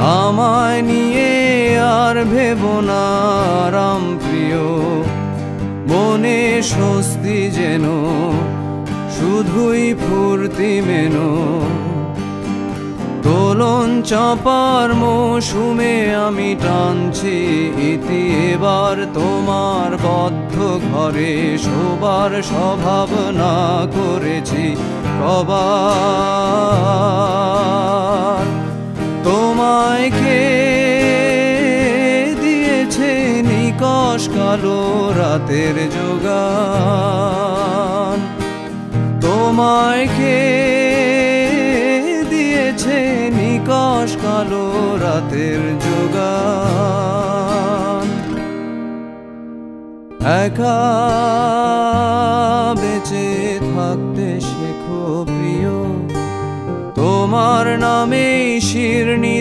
আমায় নিয়ে আর ভেব না, রাম প্রিয়। মনে স্বস্তি যেন, শুধুই ফুর্তি মেনো। দোলন চাপার মৌসুমে আমি টানছি ইতি, এবার তোমার বদ্ধ ঘরে শোবার স্বভাব না করেছি কবার। তোমায় কে দিয়েছে নিকশ কালো রাতের যোগান। তোমায় কে দিয়েছে নিকশ কালো রাতের যোগান। একা বেঁচে থাকতে শেখো প্রিয়। তোমার নামে শিরনি